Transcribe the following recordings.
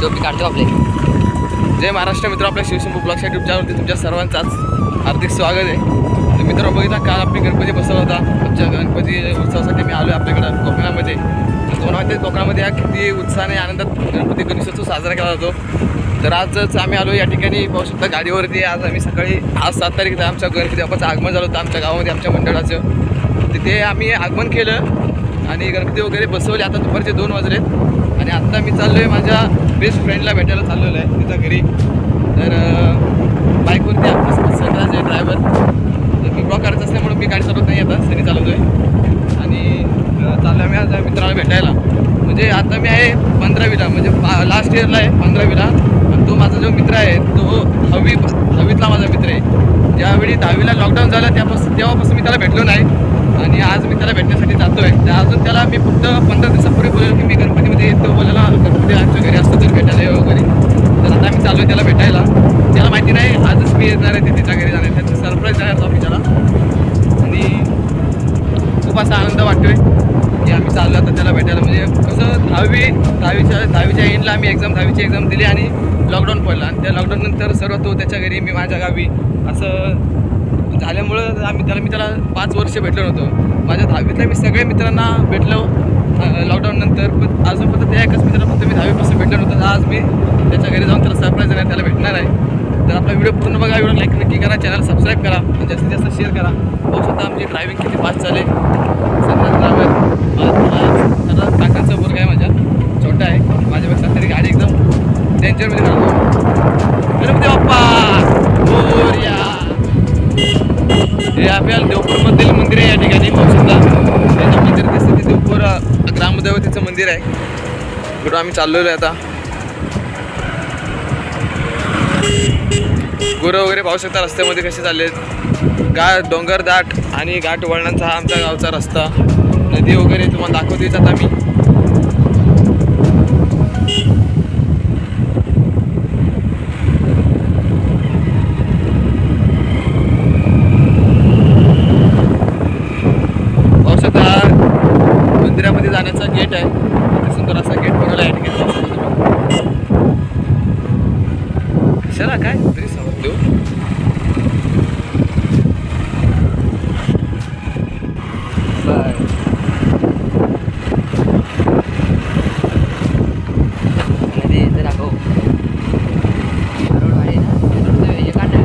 टोपी काढतो आपले. जय महाराष्ट्र मित्र आपल्या शिवशंभू ब्लॉगच्या युट्यूब चॅनलवरती तुमच्या सर्वांचाच हार्दिक स्वागत आहे. तर मित्र बघितला काल आपली गणपती बसवला होता? आमच्या गणपती उत्सवासाठी मी आलो आपल्याकडं कोकणामध्ये. तर कोणामध्ये कोकणामध्ये या किती उत्साहाने आनंदात गणपती गणेशोत्सव साजरा केला जातो. तर आजच आम्ही आलो या ठिकाणी पाहू शकता गाडीवरती. आज आम्ही सकाळी आज सात तारीख आमच्या गणपती बाप्पाचं आगमन झालं होतं आमच्या गावामध्ये आमच्या मंडळाचं. तिथे आम्ही आगमन केलं आणि गणपती वगैरे बसवले. आता दुपारचे दोन वाजलेत. आणि आत्ता मी चाललो आहे माझ्या बेस्ट फ्रेंडला भेटायला चाललेलो आहे तिच्या घरी. तर बाईकवरती आपलं सगळाच आहे ड्रायव्हर तर मी ब्लॉक करायचं असल्यामुळे मी गाडी चालवत नाही आता सनी चालवतो आहे आणि चाललो आहे मी आज मित्राला भेटायला. म्हणजे आता मी आहे पंधरावीला म्हणजे लास्ट इयरला आहे पंधरावीला. आणि तो माझा जो मित्र आहे तो हवी हवीतला माझा मित्र आहे. ज्यावेळी दहावीला लॉकडाऊन झालं त्यापासून तेव्हापासून मी त्याला भेटलो नाही. आणि आज मी त्याला भेटण्यासाठी जातो आहे त्या अजून त्याला मी फक्त पंधरा दिवसापूर्वी बोलेलो की बोलायला आमच्या घरी असतो तर भेटायला येऊ वगैरे. तर आता आम्ही चालू आहे त्याला भेटायला. त्याला माहिती नाही आजच मी येणार आहे ते तिच्या घरी जाणार आहे. त्याचं सरप्राईज देणार होतो मी त्याला. आणि खूप असा आनंद वाटतोय की आम्ही चाललो आता त्याला भेटायला. म्हणजे कसं दहावी दहावीच्या दहावीच्या एंडला आम्ही एक्झाम दहावीची एक्झाम दिली आणि लॉकडाऊन पडला. आणि त्या लॉकडाऊननंतर सर्व तो त्याच्या घरी मी माझ्या गावी असं झाल्यामुळं आम्ही त्याला मी त्याला पाच वर्ष भेटलो नव्हतो. माझ्या दहावीतल्या मी सगळ्या मित्रांना भेटलो. लॉकडाऊन नंतर पण अजूनपर्यंत त्या एकाच मित्राला फक्त मी दहावीपासून भेटलो नव्हतं. आज मी त्याच्या घरी जाऊन त्याला सरप्राईज देणार त्याला भेटणार आहे. तर आपला व्हिडिओ पूर्ण बघा व्हिडिओ लाईक नक्की करा चॅनल सबस्क्राईब करा आणि जास्तीत जास्त शेअर करा. बघू शकता आमची ड्रायव्हिंग किती फास्ट चालेल सध्या ड्रायव्हर त्याला काकांचा वर्ग आहे माझ्या. छोटा आहे. माझ्यापेक्षा तरी गाडी एकदम डेंजरमध्ये चालवतो गणपती बाप्पा! मोरया हे आपल्याला देवपूरमधील मंदिर आहे या ठिकाणी पाहू शकता त्याच्या मंदिर दिसते ते देवपूर ग्रामदेवतेचं मंदिर आहे. कुठं आम्ही चाललेलो आहे आता. गुरं वगैरे पाहू शकता रस्त्यामध्ये कसे चालले गा डोंगर दाट आणि घाट वळणांचा हा आमच्या गावचा रस्ता. नदी वगैरे तुम्हाला दाखवतेच आता मी पाहू शकता हा मंदिरामध्ये जाण्याचा गेट आहे किती सुंदर असा गेट बनवला आहे ठिकाणी पाहू शकता तुम्ही. कशाला काय तरी समज देऊ नदी इथे दाखव रोड आहे ना रोड हे काढ ना.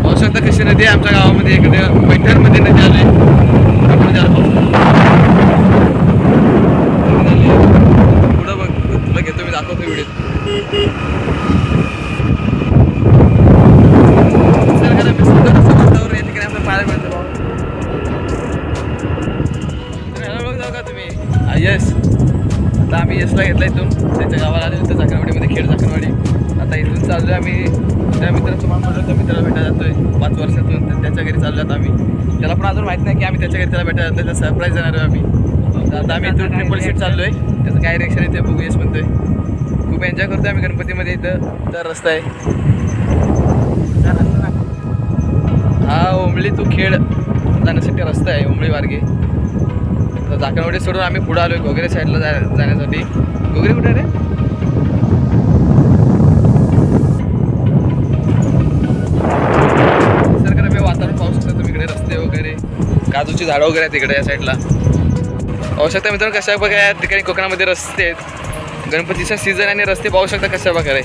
पाहू शकता कशी नदी आहे आमच्या गावामध्ये इकडे पैठणमध्ये नदी आली चाललो आहे चाललो आम्ही. त्या मित्राचं तुम्हाला म्हटलं त्या मित्राला भेटायला जातोय. पाच वर्षातून तर त्याच्या घरी चाललो आता आम्ही. त्याला पण अजून माहीत नाही की आम्ही त्याच्या घरी त्याला भेटायला जातोय. त्याचा सरप्राईज देणार आहे आम्ही. तर आता आम्ही इथून ट्रिपल सीट चाललोय. त्याचं काय रिएक्शन आहे ते बघू यश म्हणतोय. खूप एन्जॉय करतोय आम्ही गणपतीमध्ये इथं. तर रस्ता आहे. हा ओंबळी तू खेळ. जाण्यासाठी रस्ता आहे उमळी मार्गे तर चाकणवाडी सोडून आम्ही पुढे आलोय गोगरे साईडला जा जाण्यासाठी. गोगरे कुठे रे? अशी झाडं वगैरे आहेत तिकडे या साईडला पाहू शकता मित्रांनो कशा प्रकारे या ठिकाणी कोकणामध्ये रस्ते आहेत. गणपतीचा सीझन आणि रस्ते पाहू शकता कशा प्रकारे.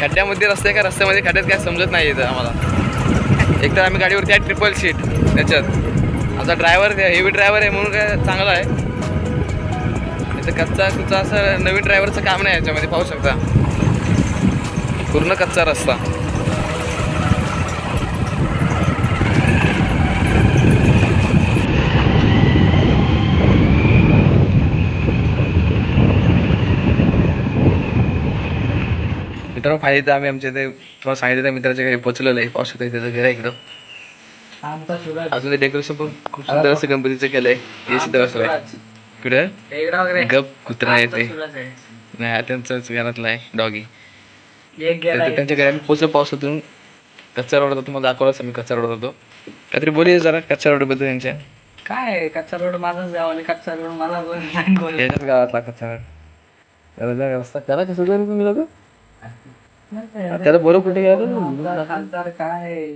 खड्ड्यामध्ये रस्ते का? रस्त्यामध्ये खड्ड्यात काय समजत नाही येतं आम्हाला. एकतर आम्ही गाडीवरती आहे ट्रिपल सीट त्याच्यात. आमचा ड्रायव्हर हेवी ड्रायव्हर आहे म्हणून काय चांगला आहे. इथं कच्चा कुचा असं नवीन ड्रायव्हरचं काम नाही याच्यामध्ये पाहू शकता. पूर्ण कच्चा रस्ता. मित्रांनो फायदे आम्ही आमच्या इथे तुम्हाला सांगितलं त्या मित्राच्या घरी पोचलेलं आहे. पाहू शकता त्याचं घर आहे एकदम. अजून ते डेकोरेशन पण खूप सुंदर असं गणपतीचं केलंय. हे सुद्धा बसलंय कुठं. गप कुत्रा आहे ते. आहे. नाही हा त्यांचाच घरातला आहे डॉगी त्यांच्या घरी आम्ही पोचलो पावसातून. कच्चा रोड होता तुम्हाला दाखवलाच आम्ही कच्चा रोड होतो. काहीतरी बोलूया जरा कच्चा रोडबद्दल त्यांच्या. काय कच्चा रोड माझाच गाव आणि कच्चा रोड माझा गावातला कच्चा रोड. रस्ता करा कसं तुम्ही लोक. त्याला बरोबर कुठे खासदार काय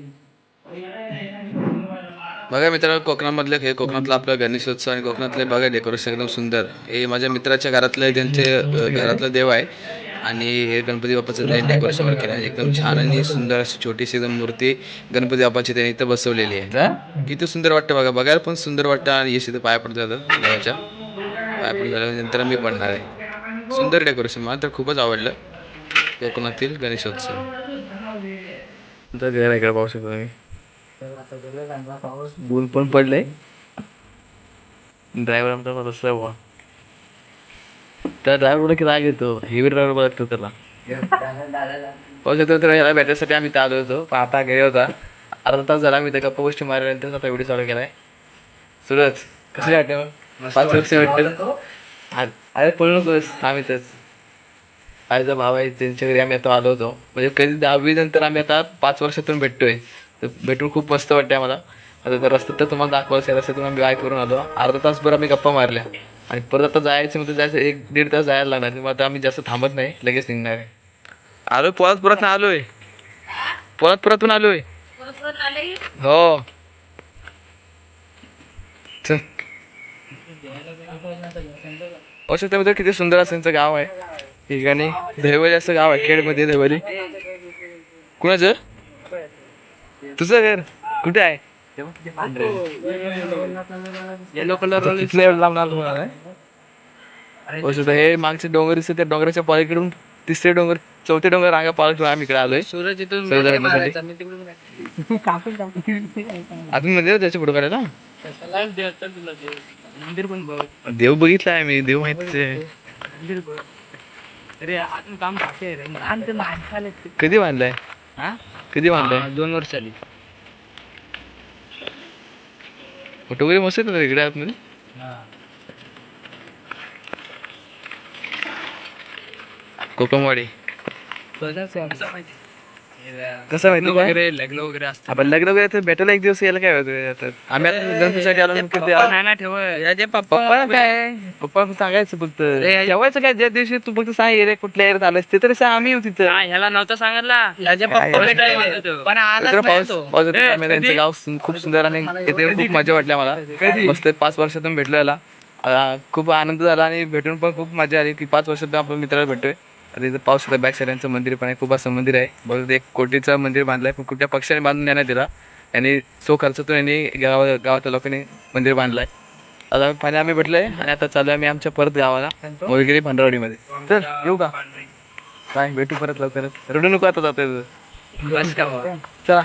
बघा मित्रांनो कोकणामधले हे कोकणातलं आपलं गणेशोत्सव आणि कोकणातले बघा डेकोरेशन एकदम सुंदर. हे माझ्या मित्राच्या घरातलं त्यांचे घरातलं देव आहे. आणि हे गणपती बाप्पाचं डेकोरेशन वगैरे केलं एकदम छान आणि सुंदर अशी छोटीशी एकदम मूर्ती गणपती बाप्पाची त्यांनी इथं बसवलेली आहे. किती सुंदर वाटतं बघा. बघायला पण सुंदर वाटतं आणि यश इथं पाया पडत जातं देवाच्या. पाया पडून झाल्यानंतर मी पडणार आहे. सुंदर डेकोरेशन मला तर खूपच आवडलं. कोकणातील गणेशोत्सव. तर घर इकडे पाहू शकतो तुम्ही. ऊन पण पडलंय. ड्रायव्हर आमचा बसलाय बुवा. त्या ड्रायव्हरला की राग येतो. हेवी ड्रायव्हर बघतो त्याला. पाहू शकतो तर याला भेटायसाठी आम्ही इथं आलो होतो. पण आता गेले होता. अर्धा तास झाला मी त्या गप्पा गोष्टी मारल्यानंतर आता व्हिडिओ चालू केलाय. सूरज कसं वाटतं पाच वर्ष वाटतं अरे पळू नकोस. आम्ही इथंच. आईचा भाव आहे त्यांच्या घरी आम्ही आता आलो होतो. म्हणजे कधी दहावी नंतर आम्ही आता पाच वर्षातून भेटतोय. तर भेटून खूप मस्त वाटते आम्हाला. आता तर रस्त्यात तर तुम्हाला दाखवायचं आहे रस्त्यातून आम्ही बाय करून आलो. अर्धा तासभर आम्ही गप्पा मारल्या. आणि परत आता जायचं म्हणजे जायचं एक दीड तास जायला लागणार. मग आता आम्ही जास्त थांबत नाही लगेच निघणार आहे. आलो पोलादपुरात आलोय. पोलादपुरातून आलोय. हो. चल. अशा त्यामध्ये किती सुंदर असं त्यांचं गाव आहे. ठिकाणी दहिवली असं गाव आहे खेडमध्ये दहिवली कुणाचं? तुझं घर कुठे आहे? येलो कलर आहे. हो हे मागचे डोंगर दिसते त्या डोंगराच्या पलीकडून तिसरे डोंगर चौथे डोंगर रांगा पालक आम्ही इकडे आलोय. सूरज अजून मध्ये त्याच्या फोटो मंदिर बघ. देव बघितला आहे मी देव माहितीच आहे. कधी बांधलाय हा? कधी बांधलाय दोन वर्ष आली फोटो वगैरे मस्त येतात इकडे आतमध्ये. कोकमवाडी. कसं माहिती काय? वगैरे लग्न वगैरे असतं आपण लग्न वगैरे तर भेटायला एक दिवस यायला काय होतं? आम्ही आता गणपतीसाठी आलो नाही ना ठेव. पप्पा पप्पा काय? पप्पा सांगायचं फक्त. जेवायचं काय? ज्या दिवशी तू फक्त सांग रे कुठल्या एरियात आलास ते तरी सांग आम्ही तिथं. ह्याला नव्हतं सांगितला. पप्पा होतो. पण पाऊस. पाऊस त्यांचं? गाव खूप सुंदर आणि इथे खूप मजा वाटली मला मस्त पाच वर्षातून भेटलो याला. खूप आनंद झाला आणि भेटून पण खूप मजा आली की पाच वर्षातून आपण मित्राला भेटतोय. पाऊस येतो बॅक साईड यांचं मंदिर पण आहे खूप असं मंदिर आहे. बहुतेक एक कोटीचं मंदिर बांधलंय पण कुठल्या पक्षाने बांधून देण्यात दिला यांनी सो खर्चातून यांनी गाव गावातल्या लोकांनी मंदिर बांधलंय. आता पाणी आम्ही भेटलोय आणि आता चालू आम्ही आमच्या परत गावाला मोरगिरी भांडरवाडीमध्ये तर येऊ का? काय भेटू परत लवकरच. रडू नको आता बा. चला.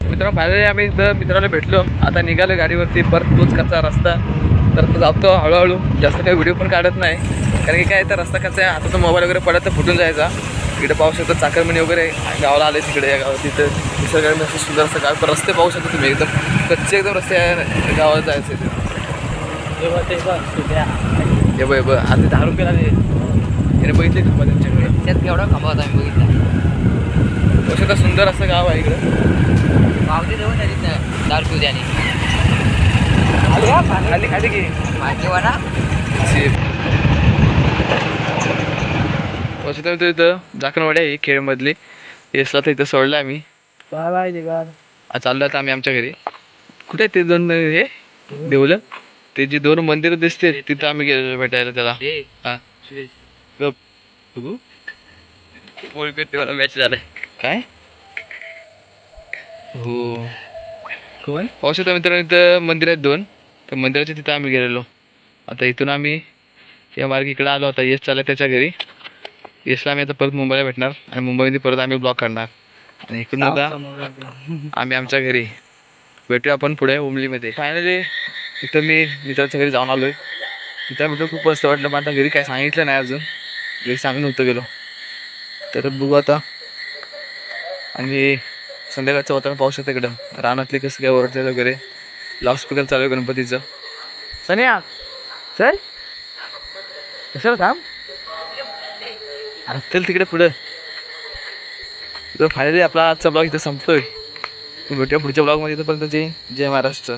मित्रांनो फायनली आम्ही इथं मित्राला भेटलो. आता निघालो गाडीवरती परत तोच कच्चा रस्ता. तर तो जातो हळूहळू. जास्त काही व्हिडिओ पण काढत नाही. कारण की काय तर रस्ता कसा आहे आता तो मोबाईल वगैरे पडत तर फुटून जायचा. इकडे पाहू शकतो चाकरमणी वगैरे गावाला आले तिकडे या गावात. तिथं निसर्गाने असं सुंदर असं गाव रस्ते पाहू शकतो तुम्ही एकदम कच्चे एकदम रस्ते आहे गावाला जायचे ते. हे बघ बघ आता दहा रुपये आले त्याने बघितले का त्यांच्याकडे? त्यात केवढा खंबा होता मी बघितला. पाहू शकता सुंदर असं गाव आहे इकडं. पावती देऊ त्या तिथं दारू पिऊ द्याने खाली खाली की? माझे वाडा वसुधा मित्र इथं जाकणवाडी आहे खेळमधली येसला तर इथं सोडलं आम्ही. आज चाललो आता आम्ही आमच्या घरी. कुठे आहे ते दोन हे? देऊलं ते जे दोन मंदिरं दिसते तिथं आम्ही गेलो भेटायला त्याला. हा. गप. बघू. मला मॅच झालाय. काय? हो. कोण? शकता मित्रांनो इथं मंदिर आहेत दोन. तर मंदिराच्या तिथं आम्ही गेलेलो. आता इथून आम्ही या मार्ग इकडे आलो. आता यश चालला त्याच्या घरी. आम्ही आता परत मुंबईला भेटणार. आणि मुंबईमध्ये परत आम्ही ब्लॉक काढणार आणि इकडून आता आम्ही आमच्या घरी. भेटूया आपण पुढे उमलीमध्ये. फायनली इथं मी मित्राच्या घरी जाऊन आलोय. तिथं मित्र खूप मस्त वाटलं. पण आता घरी काय सांगितलं नाही अजून. घरी सांगून नव्हतं गेलो. तर बघू आता. आणि संध्याकाळचं वातावरण पाहू शकतो इकडं. रानातले कसं काय ओरडते वगैरे. लाऊडस्पीकर चालू आहे गणपतीचं. सन्या चल. कशाला थांब? अरे चल तिकडे पुढं. तर फायनली आपला आजचा ब्लॉग इथं संपतोय. भेटूया पुढच्या ब्लॉगमध्ये इथंपर्यंत जय जय महाराष्ट्र.